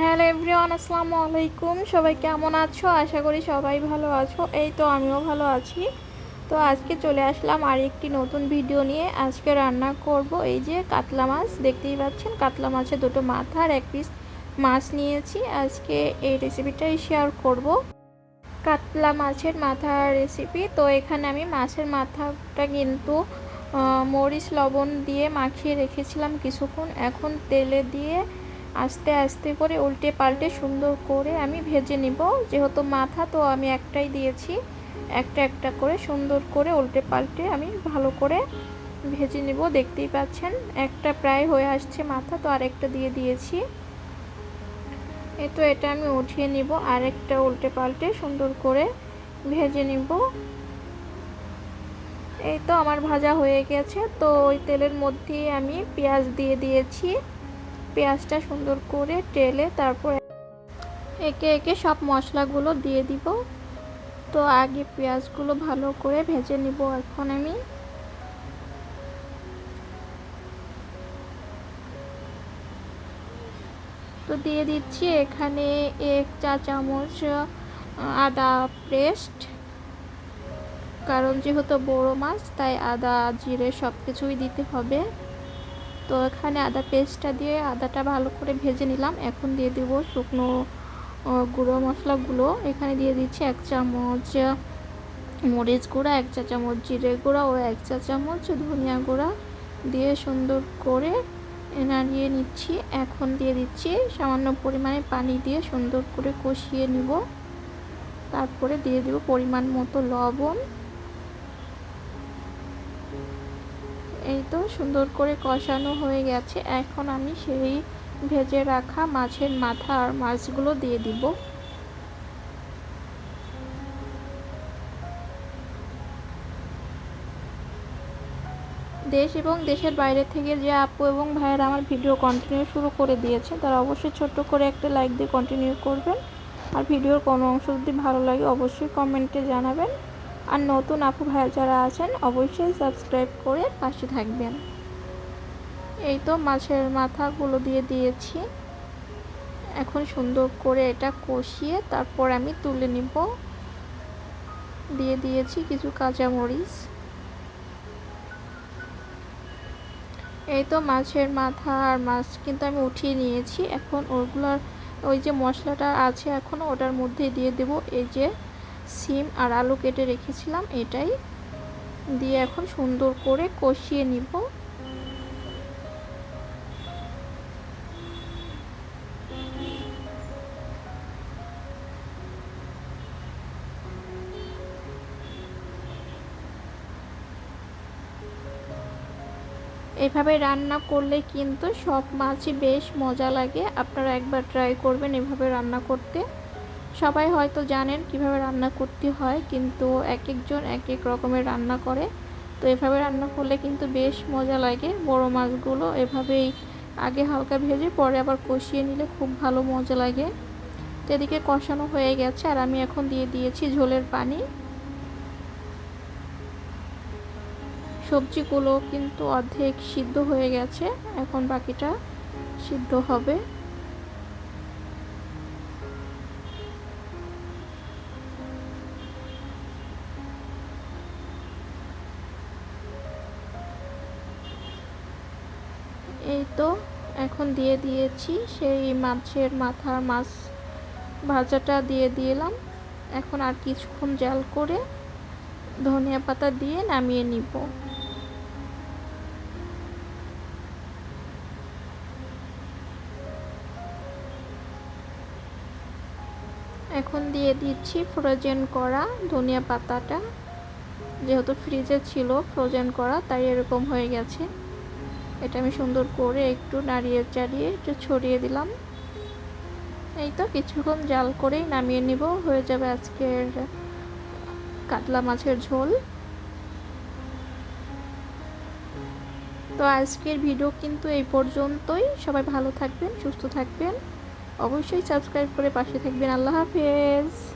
Hello everyone, আসসালামু আলাইকুম। সবাই কেমন আছো? আশা করি সবাই ভালো আছো। এই তো আমিও ভালো আছি। তো আজকে চলে আসলাম আর একটি নতুন ভিডিও নিয়ে। আজকে রান্না করব এই যে কাতলা মাছ। দেখতেই পাচ্ছেন, কাতলা মাছের দুটো মাথা আর এক পিস মাছ নিয়েছি। আজকে এই রেসিপিটাই শেয়ার করব। কাতলা মাছের মাথার রেসিপি তো এখানে আমি মাছের মাথাটা কিন্তু মরিচ, লবণ দিয়ে মাখিয়ে রেখেছিলাম কিছুক্ষণ। এখন তেলে দিয়ে আস্তে আস্তে করে উল্টে পাল্টে সুন্দর করে আমি ভেজে নিব। যেহেতু মাথা, তো আমি একটাই দিয়েছি। একটা একটা করে সুন্দর করে উল্টে পাল্টে আমি ভালো করে ভেজে নিব। দেখতেই পাচ্ছেন, একটা প্রায় হয়ে আসছে মাথা, তো আরেকটা দিয়ে দিয়েছি। এই তো এটা আমি উঠিয়ে নিব, আরেকটা উল্টে পাল্টে সুন্দর করে ভেজে নিব। এই তো আমার ভাজা হয়ে গেছে, তো ওই তেলের মধ্যে আমি পেঁয়াজ দিয়ে দিয়েছি। পেঁয়াজটা সুন্দর করে টেলে তারপর একে একে সব মশলাগুলো দিয়ে দিব। তো আগে পেঁয়াজগুলো ভালো করে ভেজে নিব এখন আমি। তো দিয়ে দিচ্ছি এখানে এক চা চামচ আদা পেস্ট। কারণ যেহেতু বড়ো মাছ, তাই আদা, জিরে সব কিছুই দিতে হবে। তো এখানে আদা পেস্টটা দিয়ে আদাটা ভালো করে ভেজে নিলাম। এখন দিয়ে দেব শুকনো গুঁড়ো মশলাগুলো। এখানে দিয়ে দিচ্ছি এক চামচ মরিচ গুঁড়া, এক চা চামচ জিরে গুঁড়া ও এক চা চামচ ধনিয়া গুঁড়া। দিয়ে সুন্দর করে নাড়িয়ে নিচ্ছি। এখন দিয়ে দিচ্ছি সামান্য পরিমাণে পানি দিয়ে সুন্দর করে কষিয়ে নিব। তারপরে দিয়ে দেব পরিমাণ মতো লবণ। এই তো সুন্দর করে কষানো হয়ে গেছে। এখন আমি সেই ভেজে রাখা মাছের মাথা আর মাছগুলো দিয়ে দিব। দেশ এবং দেশের বাইরে থেকে যে আপু এবং ভাইয়েরা আমার ভিডিও কন্টিনিউ শুরু করে দিয়েছে, তারা অবশ্যই ছোট্ট করে একটা লাইক দিয়ে কন্টিনিউ করবেন। আর ভিডিওর কোনো অংশ যদি ভালো লাগে, অবশ্যই কমেন্টে জানাবেন। আর নতুন আপু ভাই যারা আছেন, অবশ্যই সাবস্ক্রাইব করে পাশে থাকবেন। এই তো মাছের মাথাগুলো দিয়ে দিয়েছি। এখন সুন্দর করে এটা কষিয়ে তারপর আমি তুলে নিব। দিয়ে দিয়েছি কিছু কাঁচামরিচ। এই তো মাছের মাথা আর মাছ কিন্তু আমি উঠিয়ে নিয়েছি। এখন ওগুলোর ওই যে মশলাটা আছে এখন ওটার মধ্যে দিয়ে দেব। এই যে সিম আর আলু কেটে রেখেছিলাম, এটাই দিয়ে এখন সুন্দর করে কষিয়ে নিব। এভাবে রান্না করলে কিন্তু সব মাছই বেশ মজা লাগে, আপনারা একবার ট্রাই করবেন এভাবে রান্না করতে। সবাই হয়তো জানেন কীভাবে রান্না করতে হয়, কিন্তু এক একজন এক এক রকমের রান্না করে। তো এভাবে রান্না করলে কিন্তু বেশ মজা লাগে। বড় মাছগুলো এভাবেই আগে হালকা ভেজে পরে আবার কষিয়ে নিলে খুব ভালো মজা লাগে। তো এদিকে কষানো হয়ে গেছে আর আমি এখন দিয়ে দিয়েছি ঝোলের পানি। সবজিগুলো কিন্তু অর্ধেক সিদ্ধ হয়ে গেছে, এখন বাকিটা সিদ্ধ হবে। তো এখন দিয়ে দিয়েছি, সেই মাছের মাথার মাছ ভাজাটা দিয়ে দিলাম। এখন আর কিছুক্ষণ জাল করে ধনিয়া পাতা দিয়ে নামিয়ে নিব। এখন দিয়ে দিচ্ছি ফ্রোজেন করা ধনিয়া পাতাটা। যেহেতু ফ্রিজে ছিল ফ্রোজেন করা, তাই এরকম হয়ে গেছে। এটা আমি সুন্দর করে একটু নাড়িয়ে চাড়িয়ে একটু ছড়িয়ে দিলাম। এই তো কিছুক্ষণ জাল করেই নামিয়ে নিব। হয়ে যাবে আজকের কাতলা মাছের ঝোল। তো আজকের ভিডিও কিন্তু এই পর্যন্তই। সবাই ভালো থাকবেন, সুস্থ থাকবেন। অবশ্যই সাবস্ক্রাইব করে পাশে থাকবেন। আল্লাহ হাফেজ।